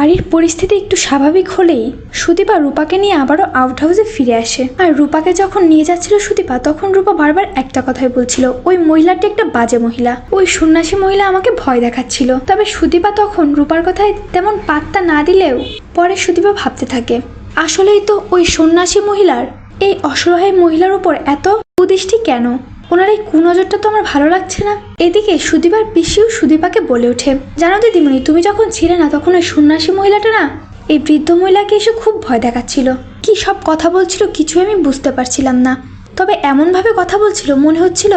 বাড়ির পরিস্থিতি একটু স্বাভাবিক হলেই সুদীপা রূপাকে নিয়ে আবারও আউট হাউসে ফিরে আসে। আর রূপাকে যখন নিয়ে যাচ্ছিল সুদীপা, তখন রূপা বারবার একটা কথাই বলছিল, ওই মহিলাটি একটা বাজে মহিলা। ওই সন্ন্যাসী মহিলা আমাকে ভয় দেখাচ্ছিল। তবে সুদীপা তখন রূপার কথায় তেমন পাত্তা না দিলেও পরে সুদীপা ভাবতে থাকে, আসলেই তো ওই সন্ন্যাসী মহিলার এই অসহায় মহিলার উপর এত কুদৃষ্টি কেন? ওনার এই কুনজরটা তো আমার ভালো লাগছে না। এদিকে সুদীপার পিসিও সুদীপাকে বলে ওঠে, জানো দিদিমণি, তুমি যখন ছিলে না তখন ওই সন্ন্যাসী মহিলাটা না, এই বৃদ্ধ মহিলাকে এসে খুব ভয় দেখাচ্ছিল। কি সব কথা বলছিল কিছু আমি বুঝতে পারছিলাম না। তবে এমনভাবে কথা বলছিল মনে হচ্ছিল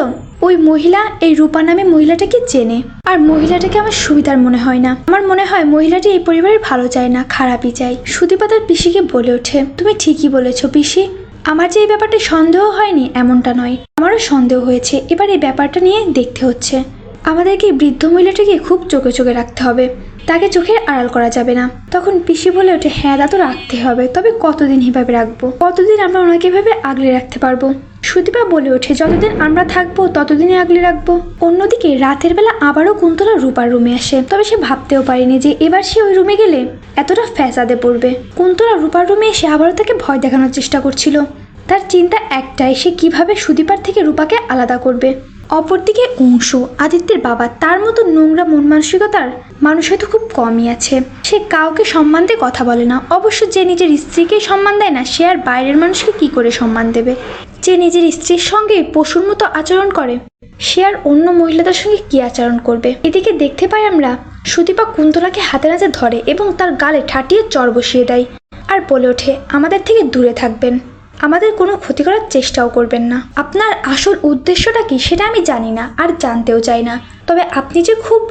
ওই মহিলা, এই রূপা নামে মহিলাটাকে চেনে। আর মহিলাটাকে আমার সুবিধার মনে হয় না। আমার মনে হয় মহিলাটি এই পরিবারের ভালো চায় না, খারাপই চায়। সুদীপা তার পিসিকে বলে ওঠে, তুমি ঠিকই বলেছ পিসি। আমার যে এই ব্যাপারটা সন্দেহ হয়নি এমনটা নয়। আমারও সন্দেহ হয়েছে। এবার এই ব্যাপারটা নিয়ে দেখতে হচ্ছে। আমাদেরকে বৃদ্ধ মহিলাটিকে খুব চোখে চোখে রাখতে হবে। তাকে চোখের আড়াল করা যাবে না। তখন পিসি বলে ওঠে হ্যাঁ দা তো রাখতে হবে। তবে কতদিন এভাবে রাখব? কতদিন আমরা ওনাকে এভাবে আগলে রাখতে পারব? সুদীপা বলে ওঠে, যতদিন আমরা থাকব, ততদিনই আগলে রাখব। অন্যদিকে রাতের বেলা আবারও কুন্তলা রূপার রুমে আসে, তবে সে ভাবতেও পারেনি যে এবার সে ওই রুমে গেলে এতটা ফ্যাসাদে পড়বে। কুন্তলা রূপার রুমে এসে আবারও তাকে ভয় দেখানোর চেষ্টা করছিল। তার চিন্তা একটাই, সে কীভাবে সুদীপার থেকে রূপাকে আলাদা করবে। অপরদিকে অংশু আদিত্যের বাবা তার মতো নোংরা মন মানসিকতার মানুষ হয়তো খুব কমই আছে। সে কাউকে সম্মান দিয়ে কথা বলে না। অবশ্য যে নিজের স্ত্রীকে সম্মান দেয় না, সে আর বাইরের মানুষকে কি করে সম্মান দেবে? যে নিজের স্ত্রীর সঙ্গে পশুর মতো আচরণ করে, সে আর অন্য মহিলাদের সঙ্গে কি আচরণ করবে? এদিকে দেখতে পাই আমরা সুদীপা কুন্তলাকে হাতে নাতে ধরে এবং তার গালে ঠাটিয়ে চর বসিয়ে দেয়। আর বলে ওঠে, আমাদের থেকে দূরে থাকবেন। আমাদের কোনো ক্ষতি করার চেষ্টাও করবেন না। আপনার আসল উদ্দেশ্যটা কি সেটা আমি জানি না আর জানতেও চাই না। তবে আপনি যে খুব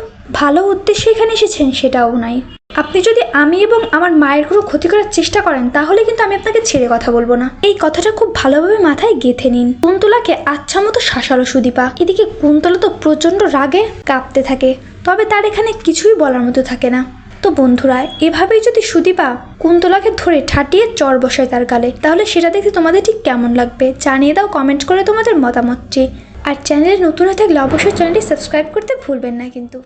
ভালো উদ্দেশ্যে এখানে এসেছেন সেটাও নাই আপনি যদি আমি এবং আমার মায়ের কোনো ক্ষতি করার চেষ্টা করেন, তাহলে কিন্তু আমি আপনাকে ছেড়ে কথা বলব না। এই কথাটা খুব ভালোভাবে মাথায় গেঁথে নিন। কুন্তলাকে আচ্ছা মতো শাসালো সুদীপা। এদিকে কুন্তলা তো প্রচণ্ড রাগে কাঁপতে থাকে, তবে তার এখানে কিছুই বলার মতো থাকে না। তো বন্ধুরা, এভাবেই যদি সুদীপা কুন্তলাকে ধরে ঠাটিয়ে চর বসায় তার গালে, তাহলে সেটা দেখতে তোমাদের ঠিক কেমন লাগবে? জানিয়ে দাও কমেন্ট করে তোমাদের মতামত চেয়ে আর চ্যানেলে নতুন হয়ে থাকলে অবশ্যই চ্যানেলটি সাবস্ক্রাইব করতে ভুলবেন না কিন্তু।